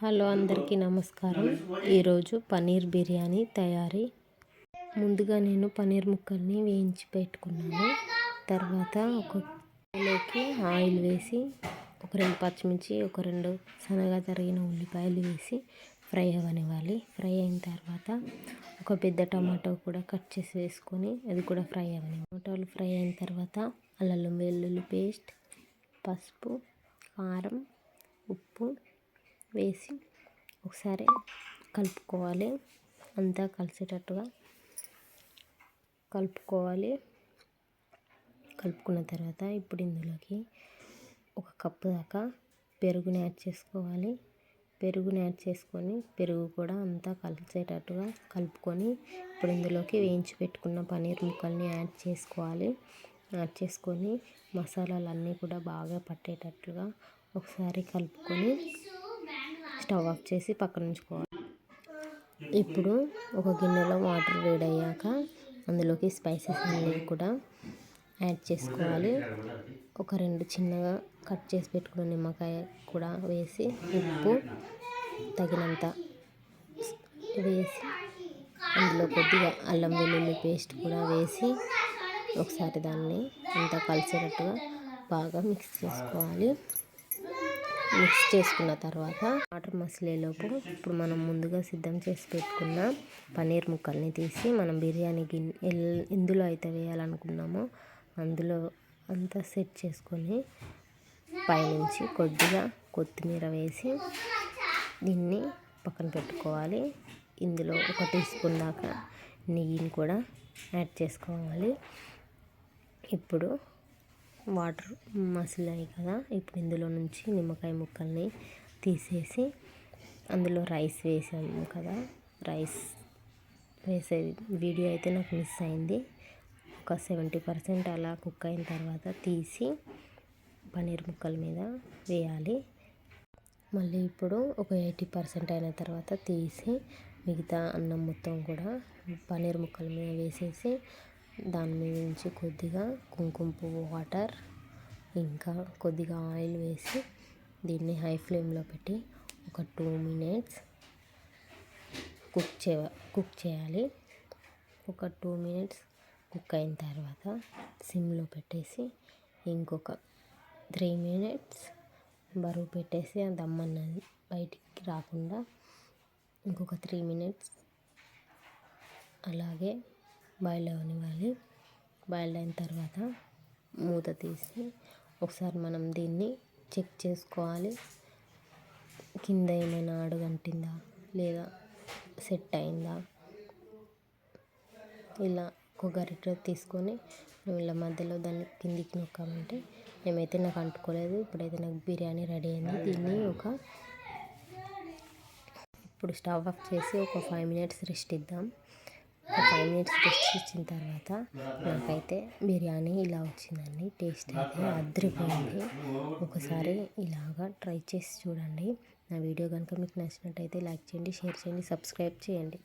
Hello అందరికీ నమస్కారం. ఈరోజు పన్నీర్ బిర్యానీ తయారీ. ముందుగా నేను పన్నీర్ ముక్కల్ని వేయించి పెట్టుకున్నాను. తర్వాత ఒక లోకి ఆయిల్ వేసి ఒక రెండు పచ్చిమిర్చి ఒక రెండు సన్నగా తరిగిన ఉల్లిపాయలు వేసి ఫ్రై అవ్వనివ్వాలి ఫ్రై అయిన తర్వాత ఒక పెద్ద టమాటో కూడా కట్ చేసి వేసుకొని అది కూడా ఫ్రై అవ్వని టమాటోలు ఫ్రై అయిన తర్వాత అల్లం వెల్లుల్లి పేస్ట్ పసుపు కారం ఉప్పు వేసి ఒకసారి కలుపుకోవాలి. అంతా కలిసేటట్టుగా కలుపుకోవాలి. కలుపుకున్న తర్వాత ఇప్పుడు ఇందులోకి ఒక కప్పు దాకా పెరుగుని యాడ్ చేసుకోవాలి. పెరుగుని యాడ్ చేసుకొని పెరుగు కూడా అంతా కలిసేటట్టుగా కలుపుకొని ఇప్పుడు ఇందులోకి వేయించి పెట్టుకున్న పన్నీర్ ముక్కల్ని యాడ్ చేసుకోవాలి. యాడ్ చేసుకొని మసాలాలు అన్నీ కూడా బాగా పట్టేటట్లుగా ఒకసారి కలుపుకొని స్టవ్ ఆఫ్ చేసి పక్కన ఉంచుకోవాలి. ఇప్పుడు ఒక గిన్నెలో వాటర్ వేడయ్యాక అందులోకి స్పైసెస్ అనేవి కూడా యాడ్ చేసుకోవాలి. ఒక రెండు చిన్నగా కట్ చేసి పెట్టుకున్న నిమ్మకాయ కూడా వేసి ఉప్పు తగినంత వేసి అందులో కొద్దిగా అల్లం వెల్లుల్లి పేస్ట్ కూడా వేసి ఒకసారి దాన్ని అంతా కలిసేటట్టుగా బాగా మిక్స్ చేసుకోవాలి. మిక్స్ చేసుకున్న తర్వాత వాటర్ మసిలేలోపు ఇప్పుడు మనం ముందుగా సిద్ధం చేసి పెట్టుకున్న పన్నీర్ ముక్కల్ని తీసి మనం బిర్యానీ గిన్నె ఎందులో అయితే వేయాలనుకున్నామో అందులో అంతా సెట్ చేసుకొని పైనుంచి కొద్దిగా కొత్తిమీర వేసి దీన్ని పక్కన పెట్టుకోవాలి. ఇందులో ఒక టీ స్పూన్ దాకా నెయ్యిని కూడా యాడ్ చేసుకోవాలి. ఇప్పుడు వాటర్ మసిలాయి కదా. ఇప్పుడు ఇందులో నుంచి నిమ్మకాయ ముక్కల్ని తీసేసి అందులో రైస్ వేసాము కదా. రైస్ వేసే వీడియో అయితే నాకు మిస్ అయింది. ఒక సెవెంటీ పర్సెంట్ అలా కుక్ అయిన తర్వాత తీసి పన్నీర్ ముక్కల మీద వేయాలి. మళ్ళీ ఇప్పుడు ఒక ఎయిటీ పర్సెంట్ అయిన తర్వాత తీసి మిగతా అన్నం మొత్తం కూడా పన్నీర్ ముక్కల మీద వేసేసి దాని మీద నుంచి కొద్దిగా కుంకుమ పువ్వు వాటర్ ఇంకా కొద్దిగా ఆయిల్ వేసి దీన్ని హై ఫ్లేమ్లో పెట్టి ఒక టూ మినిట్స్ కుక్ చే కుక్ చేయాలి. ఒక టూ మినిట్స్ కుక్ అయిన తర్వాత సిమ్లో పెట్టేసి ఇంకొక త్రీ మినిట్స్ బరువు పెట్టేసి ఆ దమ్మన్నది బయటికి రాకుండా ఇంకొక త్రీ మినిట్స్ అలాగే బాయిల్ అవనివ్వాలి బాయిల్ అయిన తర్వాత మూత తీసి ఒకసారి మనం దీన్ని చెక్ చేసుకోవాలి. కింద ఏమైనా అడుగంటిందా? లేదా సెట్ అయిందా? ఇలా ఒక గరిటె తీసుకొని ఇలా మధ్యలో దాన్ని కిందికి నొక్కామంటే మేమైతే నాకు అంటుకోలేదు. ఇప్పుడైతే నాకు బిర్యానీ రెడీ అయింది. దీన్ని ఒక ఇప్పుడు స్టవ్ ఆఫ్ చేసి ఒక ఫైవ్ మినిట్స్ రెస్ట్ ఇద్దాం. ఒక ఫైవ్ మినిట్స్ టెస్ట్ ఇచ్చిన తర్వాత నాకైతే బిర్యానీ ఇలా వచ్చిందండి. టేస్ట్ అయితే అద్దరిపోయింది ఒకసారి ఇలాగా ట్రై చేసి చూడండి. నా వీడియో కనుక మీకు నచ్చినట్టయితే లైక్ చేయండి షేర్ చేయండి సబ్స్క్రైబ్ చేయండి.